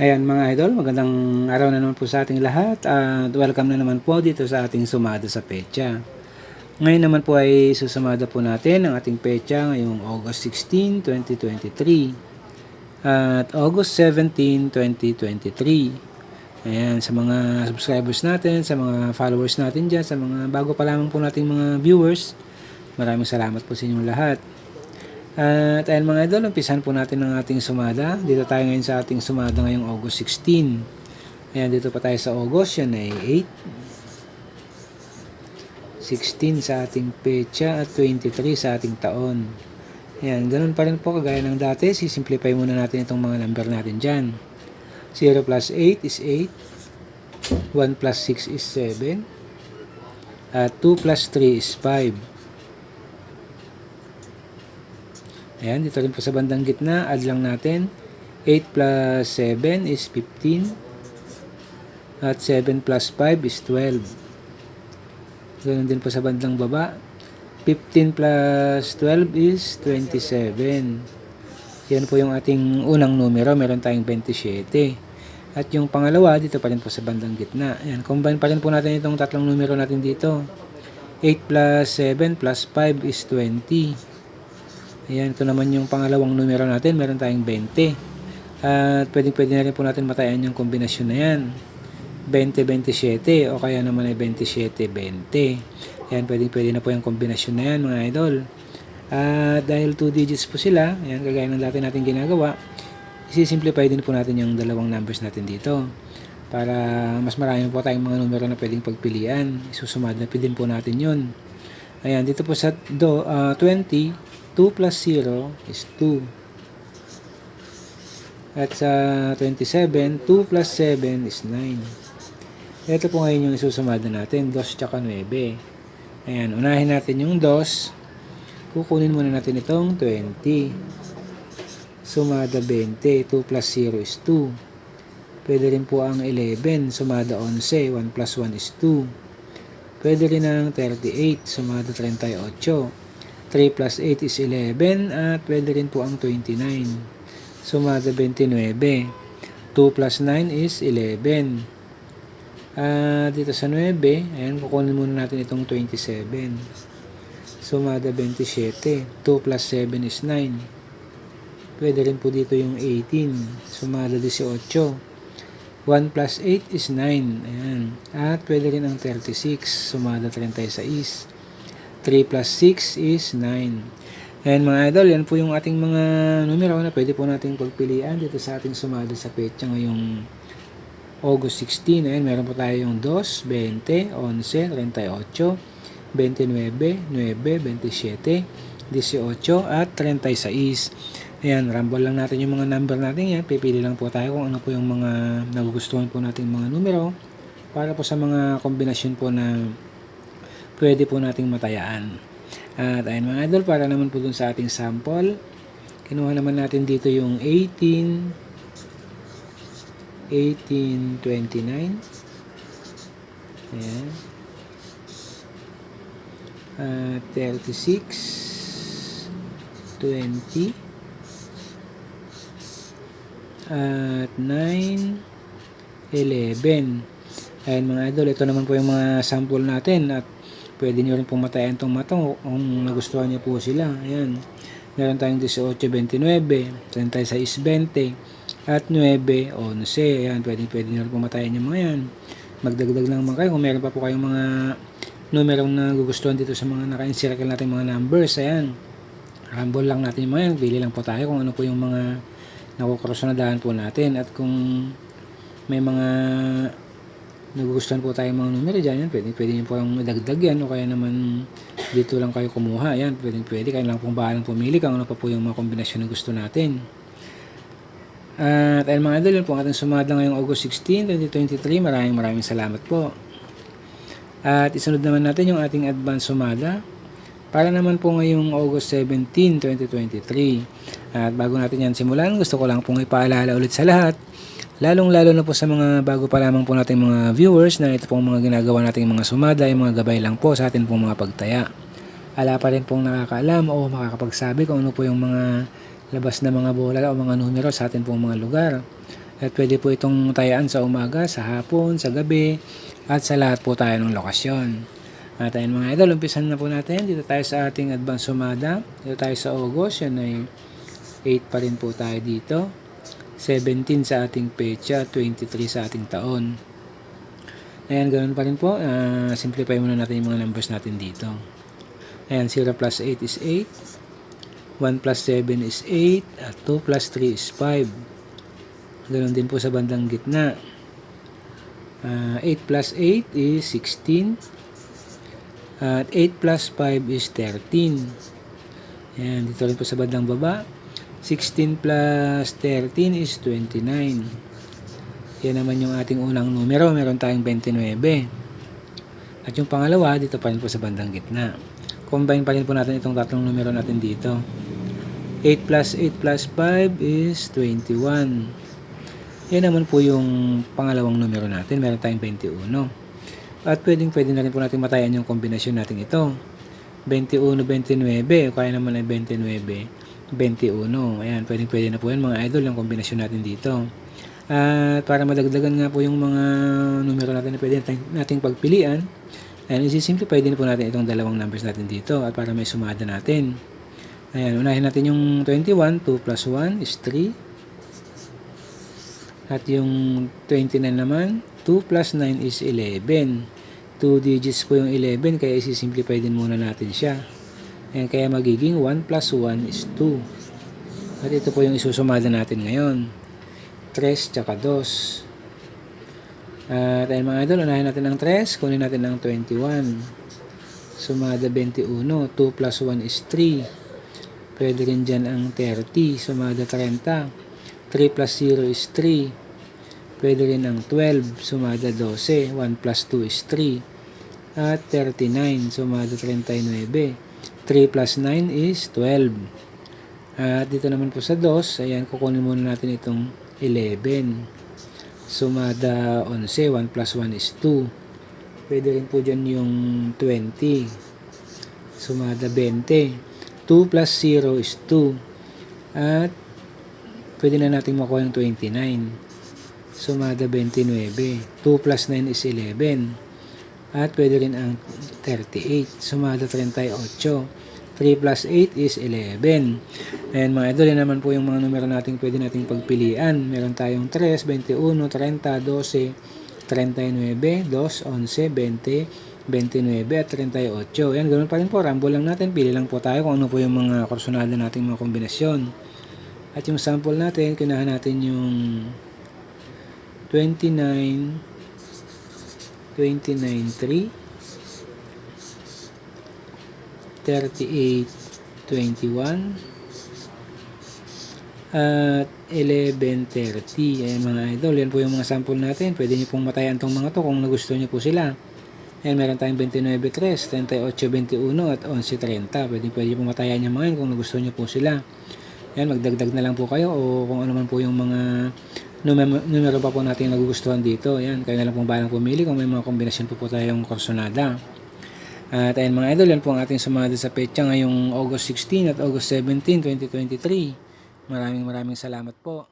Ayan mga idol, magandang araw na naman po sa ating lahat at welcome na naman po dito sa ating sumada sa pecha. Ngayon naman po ay susumada po natin ang ating pecha ngayong August 16, 2023 at August 17, 2023. Ayan, sa mga subscribers natin, sa mga followers natin dyan, sa mga bago pa lamang po nating mga viewers, maraming salamat po sa inyong lahat. At ayun mga idol, umpisan po natin ang ating sumada. Dito tayo ngayon sa ating sumada ngayong August 16. Ayan, dito pa tayo sa August, yan ay 8. 16 sa ating pecha at 23 sa ating taon. Ayan, ganun pa rin po kagaya ng dati. Sisimplify muna natin itong mga number natin dyan. 0 plus 8 is 8. 1 plus 6 is 7. At 2 plus 3 is 5. Ayan, dito rin po sa bandang gitna, add lang natin. 8 plus 7 is 15. At 7 plus 5 is 12. Ganun din po sa bandang baba. 15 plus 12 is 27. Yan po yung ating unang numero. Meron tayong 27. At yung pangalawa, dito pa rin po sa bandang gitna. Ayan, combine pa rin po natin itong tatlong numero natin dito. 8 plus 7 plus 5 is 20. Ayan, ito naman yung pangalawang numero natin. Meron tayong 20. At pwedeng pwede na rin po natin matayan yung kombinasyon na yan. 20-27 o kaya naman ay 27-20. Ayan, pwedeng pwede na po yung kombinasyon na yan mga idol. At dahil 2 digits po sila, ayan, kagaya ng dati natin ginagawa, isi-simplify din po natin yung dalawang numbers natin dito. Para mas marami po tayong mga numero na pwedeng pagpilian. Isusumad na din po natin yun. Ayan, dito po sa do, uh, 20, 2 plus 0 is 2. At sa 27, 2 plus 7 is 9. Ito po ngayon yung isusumada natin, 2 tsaka 9. Ayan, unahin natin yung 2. Kukunin muna natin itong 20. Sumada 20, 2 plus 0 is 2. Pwede rin po ang 11, sumada 11, 1 plus 1 is 2. Pwede rin ang 38, sumada 38. 3 plus 8 is 11 at pwede rin po ang 29. Sumada 29. 2 plus 9 is 11. At uh, dito sa 9, ayan, kukunin muna natin itong 27. Sumada 27. 2 plus 7 is 9. Pwede rin po dito yung 18. Sumada 18. 1 plus 8 is 9. Ayan. At pwede rin ang 36. Sumada 36. 3 plus 6 is 9. And mga idol, yan po yung ating mga numero na pwede po nating pagpilian dito sa ating sumada sa petsa ngayong August 16. Ayan, meron po tayo yung 2, 20, 11, 38, 29, 9, 27, 18, at 36. Ayan, rumble lang natin yung mga number natin yan. Pipili lang po tayo kung ano po yung mga nagugustuhan po nating mga numero para po sa mga kombinasyon po na pwede po nating matayaan. At ayun mga idol, para naman po dun sa ating sample, kinuha naman natin dito yung 18, 1829. Ayan. Uh, 36, 20, at 9, 11. Ayan mga idol, ito naman po yung mga sample natin at Pwede nyo rin pumatayan itong mata kung nagustuhan niyo po sila. Ayan. Meron tayong 18.29, 36.20, at 9.11. Ayan, pwede, pwede nyo rin pumatayan yung mga yan. Magdagdag lang mga kayo kung meron pa po kayong mga numerong na gugustuhan dito sa mga naka-encircle natin mga numbers. Ayan. Rumble lang natin yung mga yan. Pili lang po tayo kung ano po yung mga nakukross na daan po natin. At kung may mga nagugustuhan po tayong mga numero dyan, yan, pwede, pwede nyo po yung dagdag yan o kaya naman dito lang kayo kumuha. Yan, pwede, pwede kayo lang pong bahalang pumili kung ano pa po yung mga kombinasyon na gusto natin. At ayun mga idol, yun po ang ating sumada ngayong August 16, 2023. Maraming maraming salamat po. At isunod naman natin yung ating advance sumada para naman po ngayong August 17, 2023. At bago natin yan simulan, gusto ko lang pong ipaalala ulit sa lahat Lalong-lalo na po sa mga bago pa lamang po nating mga viewers na ito pong mga ginagawa nating mga sumada ay mga gabay lang po sa atin pong mga pagtaya. Ala pa rin pong nakakaalam o makakapagsabi kung ano po yung mga labas na mga bola o mga numero sa atin pong mga lugar. At pwede po itong tayaan sa umaga, sa hapon, sa gabi, at sa lahat po tayo ng lokasyon. At ayun mga idol, umpisan na po natin. Dito tayo sa ating advance sumada. Dito tayo sa August, yan ay 8 pa rin po tayo dito. 17 sa ating pecha, 23 sa ating taon. Ayan, ganoon pa rin po. Ah, simplify muna natin yung mga numbers natin dito. Ayan, 0 plus 8 is 8. 1 plus 7 is 8. At 2 plus 3 is 5. Ganoon din po sa bandang gitna. Ah, 8 plus 8 is 16. At 8 plus 5 is 13. Ayan, dito rin po sa bandang baba. 16 plus 13 is 29. Yan naman yung ating unang numero. Meron tayong 29. At yung pangalawa, dito pa rin po sa bandang gitna. Combine pa rin po natin itong tatlong numero natin dito. 8 plus 8 plus 5 is 21. Yan naman po yung pangalawang numero natin. Meron tayong 21. At pwedeng pwede na rin po natin matayan yung kombinasyon natin ito. 21, 29, o kaya naman ay 29, 21. Ayan, pwedeng pwede na po yan mga idol yung kombinasyon natin dito. At para madagdagan nga po yung mga numero natin na pwede natin, nating pagpilian, ayan, isi-simplify din po natin itong dalawang numbers natin dito at para may sumada natin. Ayan, unahin natin yung 21, 2 plus 1 is 3. At yung 29 naman, 2 plus 9 is 11. 2 digits po yung 11, kaya isi-simplify din muna natin siya. Ayan, kaya magiging 1 plus 1 is 2. At ito po yung isusumada natin ngayon. 3 tsaka 2. At ayun mga idol, unahin natin ang 3, kunin natin ang 21. Sumada 21, 2 plus 1 is 3. Pwede rin dyan ang 30, sumada 30. 3 plus 0 is 3. Pwede rin ang 12, sumada 12. 1 plus 2 is 3. At 39, sumada 39. 3 plus 9 is 12. At dito naman po sa 2, ayan, kukunin muna natin itong 11. Sumada 11, 1 plus 1 is 2. Pwede rin po dyan yung 20. Sumada 20. 2 plus 0 is 2. At pwede na natin makuha yung 29. Sumada 29. 2 plus 9 is 11. At pwede rin ang 38. Sumada 38. 3 plus 8 is 11. Ayan mga idol, yan naman po yung mga numero natin pwede nating pagpilian. Meron tayong 3, 21, 30, 12, 39, 2, 11, 20, 29 at 38. Yan, ganoon pa rin po. Rambo lang natin. Pili lang po tayo kung ano po yung mga korsonada nating mga kombinasyon. At yung sample natin, kinahan natin yung 29, 29, 3, 38, 21, at 11.30. Ayan mga idol, yan po yung mga sample natin. Pwede nyo pong matayan tong mga to kung nagusto nyo po sila. Ayan, meron tayong 29.3, 38.21 at 11.30. Pwede, pwede pong matayan yung mga yan kung nagusto nyo po sila. Ayan, magdagdag na lang po kayo o kung ano man po yung mga numero, numero pa po natin nagugustuhan dito. Ayan, kayo na lang pong balang pumili kung may mga kombinasyon po po tayong korsonada. At ayun mga idol, yan po ang ating sumada sa petsa ngayong August 16 at August 17, 2023. Maraming maraming salamat po.